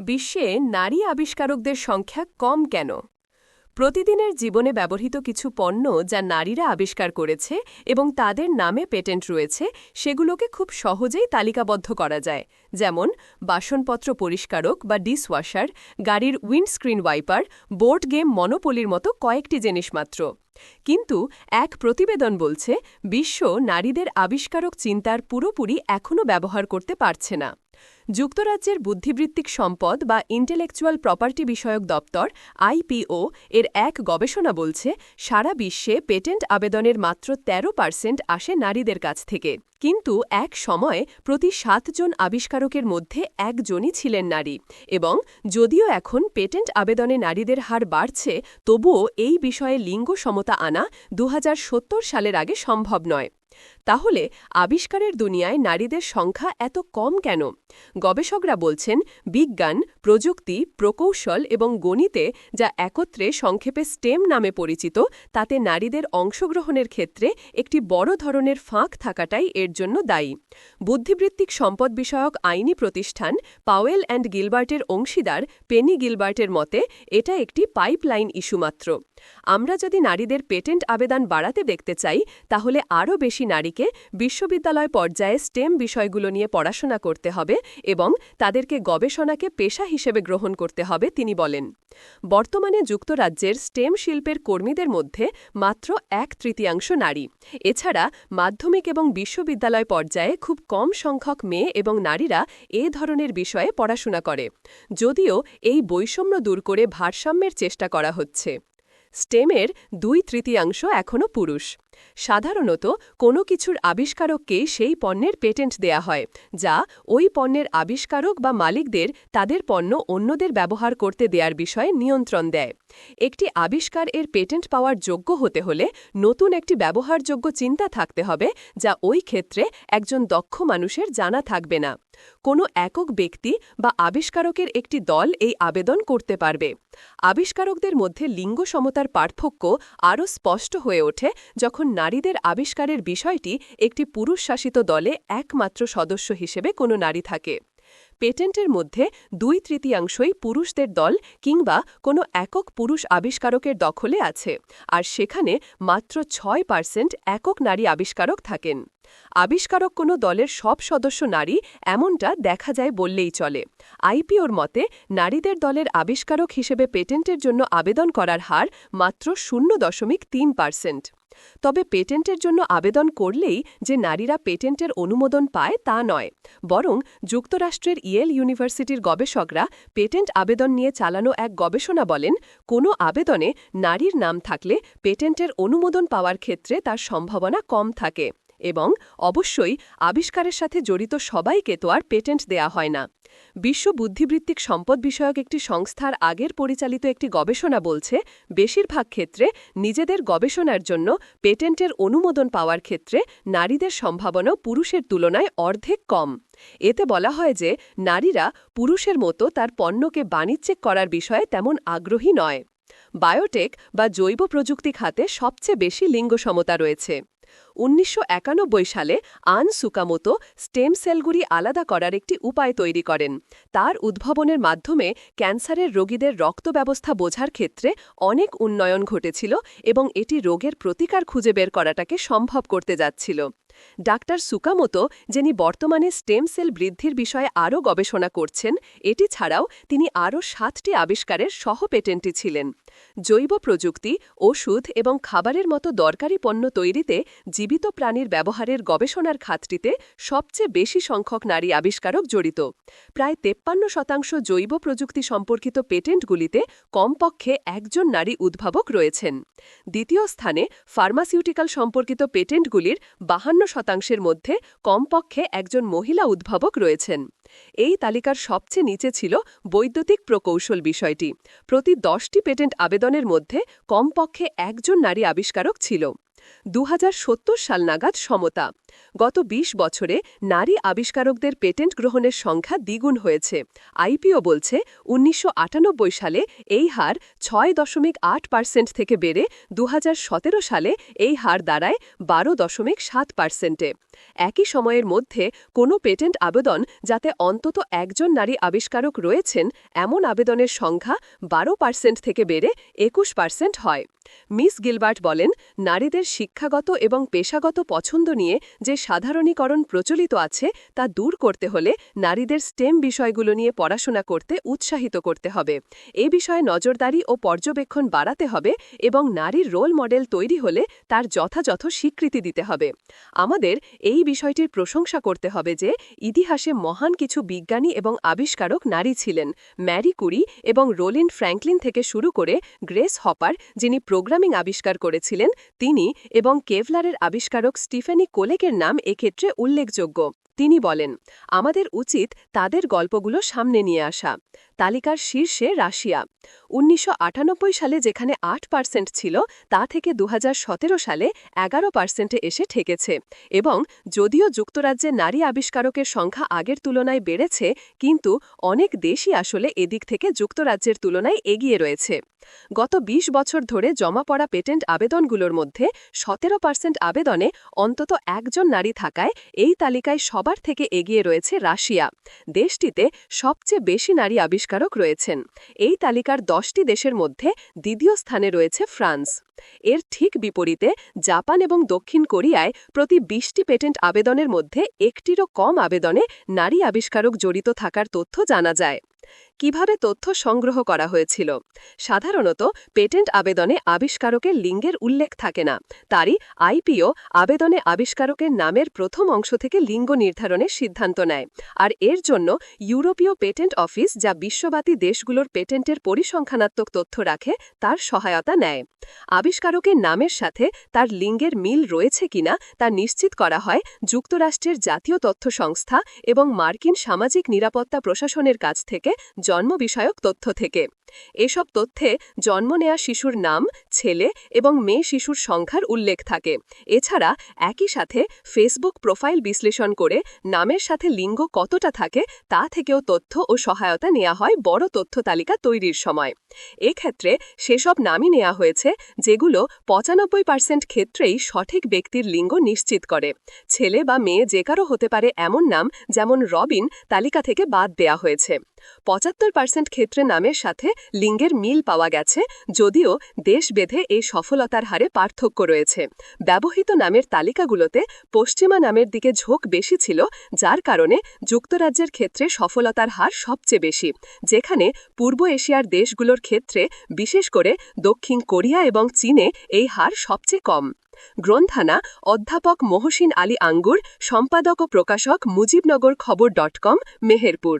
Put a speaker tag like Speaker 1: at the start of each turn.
Speaker 1: বিশ্বে নারী আবিষ্কারকদের সংখ্যা কম কেন? প্রতিদিনের জীবনে ব্যবহৃত কিছু পণ্য যা নারীরা আবিষ্কার করেছে এবং তাদের নামে পেটেন্ট রয়েছে, সেগুলোকে খুব সহজেই তালিকাবদ্ধ করা যায়। যেমন, বাসনপত্র পরিষ্কারক বা ডিসওয়াশার গাড়ির উইন্ডস্ক্রিন ওয়াইপার, বোর্ড গেম মনোপলির মতো কয়েকটি জিনিস মাত্র। কিন্তু এক প্রতিবেদন বলছে, বিশ্ব নারীদের আবিষ্কারক চিন্তার পুরোপুরি এখনও ব্যবহার করতে পারছে না। যুক্তরাজ্যের বুদ্ধিবৃত্তিক সম্পদ বা ইন্টেলেকচুয়াল প্রপার্টি বিষয়ক দপ্তর, আইপিও, এর এক গবেষণা বলছে, সারা বিশ্বে পেটেন্ট আবেদনের মাত্র ১৩ পার্সেন্ট আসে নারীদের কাছ থেকে। কিন্তু এক সময়ে প্রতি সাতজন আবিষ্কারকের মধ্যে একজনই ছিলেন নারী। এবং যদিও এখন পেটেন্ট আবেদনে নারীদের হার বাড়ছে, তবুও এই বিষয়ে লিঙ্গ সমতা আনা দু হাজার সত্তর সালের আগে সম্ভব নয়। তাহলে আবিষ্কারের দুনিয়ায় নারীদের সংখ্যা এত কম কেন? গবেষকরা বলছেন, বিজ্ঞান, প্রযুক্তি, প্রকৌশল এবং গণিতে যা একত্রে সংক্ষেপে স্টেম নামে পরিচিত, তাতে নারীদের অংশগ্রহণের ক্ষেত্রে একটি বড় ধরনের ফাঁক থাকাটাই এর জন্য দায়ী। বুদ্ধিবৃত্তিক সম্পদ বিষয়ক আইনি প্রতিষ্ঠান পাওয়েল অ্যান্ড গিলবার্টের অংশীদার পেনি গিলবার্টের মতে, এটা একটি পাইপলাইন ইস্যু মাত্র। আমরা যদি নারীদের পেটেন্ট আবেদন বাড়াতে দেখতে চাই, তাহলে আরও বেশি নারীকে বিশ্ববিদ্যালয় পর্যায়ে স্টেম বিষয়গুলো নিয়ে পড়াশোনা করতে হবে এবং তাদেরকে গবেষণাকে পেশা হিসেবে গ্রহণ করতে হবে, তিনি বলেন। বর্তমানে যুক্তরাজ্যের স্টেম শিল্পের কর্মীদের মধ্যে মাত্র এক তৃতীয়াংশ নারী। এছাড়া মাধ্যমিক এবং বিশ্ববিদ্যালয় পর্যায়ে খুব কম সংখ্যক মেয়ে এবং নারীরা এ ধরনের বিষয়ে পড়াশোনা করে, যদিও এই বৈষম্য দূর করে ভারসাম্যের চেষ্টা করা হচ্ছে। স্টেমের দুই তৃতীয়াংশ এখনও পুরুষ। সাধারণত কোনো কিছুর আবিষ্কারককে সেই পণ্যের পেটেন্ট দেয়া হয়, যা ওই পণ্যের আবিষ্কারক বা মালিকদের তাদের পণ্য অন্যদের ব্যবহার করতে দেওয়ার বিষয়ে নিয়ন্ত্রণ দেয়। একটি আবিষ্কার এর পেটেন্ট পাওয়ার যোগ্য হতে হলে নতুন একটি ব্যবহারযোগ্য চিন্তা থাকতে হবে, যা ওই ক্ষেত্রে একজন দক্ষ মানুষের জানা থাকবে না। কোনো একক ব্যক্তি বা আবিষ্কারকের একটি দল এই আবেদন করতে পারবে। আবিষ্কারকদের মধ্যে লিঙ্গ সমতার পার্থক্য আরও স্পষ্ট হয়ে ওঠে যখন নারীদের আবিষ্কারের বিষয়টি একটি পুরুষ শাসিত দলে একমাত্র সদস্য হিসেবে কোনো নারী থাকে। পেটেন্টের মধ্যে দুই তৃতীয়াংশই পুরুষদের দল কিংবা কোনো একক পুরুষ আবিষ্কারকের দখলে আছে, আর সেখানে মাত্র ছয় পার্সেন্ট একক নারী আবিষ্কারক থাকেন। আবিষ্কারক কোনো দলের সব সদস্য নারী এমনটা দেখা যায় বললেই চলে। আইপিওর মতে, নারীদের দলের আবিষ্কারক হিসেবে পেটেন্টের জন্য আবেদন করার হার মাত্র শূন্য দশমিক তিন পার্সেন্ট। তবে পেটেন্টের জন্য আবেদন করলেই যে নারীরা পেটেন্টের অনুমোদন পায় তা নয়, বরং যুক্তরাষ্ট্রের ইয়েল ইউনিভার্সিটির গবেষকরা পেটেন্ট আবেদন নিয়ে চালানো এক গবেষণা বলেন, কোনো আবেদনে নারীর নাম থাকলে পেটেন্টের অনুমোদন পাওয়ার ক্ষেত্রে তার সম্ভাবনা কম থাকে। এবং অবশ্যই আবিষ্কারের সাথে জড়িত সবাইকে তো আর পেটেন্ট দেয়া হয় না। বিশ্ব বুদ্ধিবৃত্তিক সম্পদ বিষয়ক একটি সংস্থার আগের পরিচালিত একটি গবেষণা বলছে, বেশিরভাগ ক্ষেত্রে নিজেদের গবেষণার জন্য পেটেন্টের অনুমোদন পাওয়ার ক্ষেত্রে নারীদের সম্ভাবনা পুরুষের তুলনায় অর্ধেক কম। এতে বলা হয় যে নারীরা পুরুষের মতো তার পণ্যকে বাণিজ্যিক করার বিষয়ে তেমন আগ্রহী নয়। বায়োটেক বা জৈব প্রযুক্তি খাতে সবচেয়ে বেশি লিঙ্গ সমতা রয়েছে। উনিশশো একানব্বই সালে আন সুকামোতো স্টেম সেলগুলি আলাদা করার একটি উপায় তৈরি করেন। তার উদ্ভাবনের মাধ্যমে ক্যান্সারের রোগীদের রক্ত ব্যবস্থা বোঝার ক্ষেত্রে অনেক উন্নয়ন ঘটেছিল এবং এটি রোগের প্রতিকার খুঁজে বের করাটাকে সম্ভব করতে যাচ্ছিল। ডাক্তার সুকামতো, যিনি বর্তমানে স্টেম সেল বৃদ্ধির বিষয়ে আরও গবেষণা করছেন, এটি ছাড়াও তিনি আরও সাতটি আবিষ্কারের সহ পেটেন্টি ছিলেন। জৈব প্রযুক্তি, ওষুধ এবং খাবারের মতো দরকারি পণ্য তৈরিতে জীবিত প্রাণীর ব্যবহারের গবেষণার খাতটিতে সবচেয়ে বেশি সংখ্যক নারী আবিষ্কারক জড়িত। প্রায় তেপ্পান্ন শতাংশ জৈব প্রযুক্তি সম্পর্কিত পেটেন্টগুলিতে কমপক্ষে একজন নারী উদ্ভাবক রয়েছেন। দ্বিতীয় স্থানে ফার্মাসিউটিক্যাল সম্পর্কিত পেটেন্টগুলির বাহান্ন শতাংশের মধ্যে কমপক্ষে একজন মহিলা উদ্ভাবক রয়েছেন। এই তালিকার সবচেয়ে নিচে ছিল বৈদ্যুতিক প্রকৌশল বিষয়টি। প্রতি দশটি পেটেন্ট আবেদনের মধ্যে কমপক্ষে একজন নারী আবিষ্কারক ছিল। দু হাজার সত্তর সাল নাগাদ সমতা। গত ২০ বছরে নারী আবিষ্কারকদের পেটেন্ট গ্রহণের সংখ্যা দ্বিগুণ হয়েছে। আইপিও বলছে, উনিশশো আটানব্বই সালে এই হার ছয় দশমিক আট পার্সেন্ট থেকে বেড়ে দু হাজার সতেরো সালে এই হার দাঁড়ায় বারো দশমিক সাত পার্সেন্টে। একই সময়ের মধ্যে কোনো পেটেন্ট আবেদন যাতে অন্তত একজন নারী আবিষ্কারক রয়েছেন, এমন আবেদনের সংখ্যা বারো পার্সেন্ট থেকে বেড়ে একুশ পার্সেন্ট হয়। মিস গিলবার্ট বলেন, নারীদের শিক্ষাগত এবং পেশাগত পছন্দ নিয়ে যে সাধারণীকরণ প্রচলিত আছে, তা দূর করতে হলে নারীদের স্টেম বিষয়গুলো নিয়ে পড়াশোনা করতে উৎসাহিত করতে হবে। এ বিষয়ে নজরদারি ও পর্যবেক্ষণ বাড়াতে হবে এবং নারীর রোল মডেল তৈরি হলে তার যথাযথ স্বীকৃতি দিতে হবে। আমাদের এই বিষয়টির প্রশংসা করতে হবে যে, ইতিহাসে মহান কিছু বিজ্ঞানী এবং আবিষ্কারক নারী ছিলেন। ম্যারি কুরি এবং রোলিন ফ্র্যাঙ্কলিন থেকে শুরু করে গ্রেস হপার যিনি প্রোগ্রামিং আবিষ্কার করেছিলেন, তিনি এবং কেভলারের আবিষ্কারক স্টিফেনি কোলেকের নাম এক্ষেত্রে উল্লেখযোগ্য। তিনি বলেন, আমাদের উচিত তাদের গল্পগুলো সামনে নিয়ে আসা। তালিকার শীর্ষে রাশিয়া। উনিশশো আটানব্বই সালে যেখানে আট পার্সেন্ট ছিল, তা থেকে দু হাজার সতেরো সালে এগারো পার্সেন্টে এসে ঠেকেছে। এবং যদিও যুক্তরাজ্যে নারী আবিষ্কারকের সংখ্যা আগের তুলনায় বেড়েছে, কিন্তু অনেক দেশই আসলে এদিক থেকে যুক্তরাজ্যের তুলনায় এগিয়ে রয়েছে। গত ২০ বছর ধরে জমা পড়া পেটেন্ট আবেদনগুলোর মধ্যে সতেরো পার্সেন্ট আবেদনে অন্তত একজন নারী থাকায় এই তালিকায় সবার থেকে এগিয়ে রয়েছে রাশিয়া। দেশটিতে সবচেয়ে বেশি নারী আবিষ্কারক রয়েছেন। এই তালিকার দশটি দেশের মধ্যে দ্বিতীয় স্থানে রয়েছে ফ্রান্স। এর ঠিক বিপরীতে জাপান এবং দক্ষিণ কোরিয়ায় প্রতি বিশটি পেটেন্ট আবেদনের মধ্যে একটিরও কম আবেদনে নারী আবিষ্কারক জড়িত থাকার তথ্য জানা যায়। কীভাবে তথ্য সংগ্রহ করা হয়েছিল? সাধারণত পেটেন্ট আবেদনে আবিষ্কারকের লিঙ্গের উল্লেখ থাকে না। তারই আইপিও আবেদনে আবিষ্কারকের নামের প্রথম অংশ থেকে লিঙ্গ নির্ধারণের সিদ্ধান্ত নেয়। আর এর জন্য ইউরোপীয় পেটেন্ট অফিস যা বিশ্বব্যাপী দেশগুলোর পেটেন্টের পরিসংখ্যানাত্মক তথ্য রাখে, তার সহায়তা নেয়। আবিষ্কারকের নামের সাথে তার লিঙ্গের মিল রয়েছে কিনা, তা নিশ্চিত করা হয় যুক্তরাষ্ট্রের জাতীয় তথ্য সংস্থা এবং মার্কিন সামাজিক নিরাপত্তা প্রশাসনের কাছ থেকে জন্ম বিষয়ক তথ্য থেকে। এসব তথ্যে জন্ম নেয়া শিশুর নাম, ছেলে এবং মেয়ে শিশুর সংখ্যার উল্লেখ থাকে। এছাড়া একই সাথে ফেসবুক প্রোফাইল বিশ্লেষণ করে নামের সাথে লিঙ্গ কতটা থাকে তা থেকেও তথ্য ও সহায়তা নেওয়া হয় বড় তথ্য তালিকা তৈরির সময়। এক্ষেত্রে সেসব নামই নেওয়া হয়েছে যেগুলো পঁচানব্বই পার্সেন্ট ক্ষেত্রেই সঠিক ব্যক্তির লিঙ্গ নিশ্চিত করে। ছেলে বা মেয়ে যে কারও হতে পারে এমন নাম, যেমন রবিন, তালিকা থেকে বাদ দেয়া হয়েছে। পঁচাত্তর পার্সেন্ট ক্ষেত্রে নামের সাথে লিঙ্গের মিল পাওয়া গেছে, যদিও দেশ বেঁধে এই সফলতার হারে পার্থক্য রয়েছে। ব্যবহৃত নামের তালিকাগুলোতে পশ্চিমা নামের দিকে ঝোঁক বেশি ছিল, যার কারণে যুক্তরাজ্যের ক্ষেত্রে সফলতার হার সবচেয়ে বেশি, যেখানে পূর্ব এশিয়ার দেশগুলোর ক্ষেত্রে, বিশেষ করে দক্ষিণ কোরিয়া এবং চীনে, এই হার সবচেয়ে কম। গ্রন্থানা অধ্যাপক মহসিন আলী আঙ্গুর, সম্পাদক ও প্রকাশক মুজিবনগর খবর ডট কম, মেহেরপুর।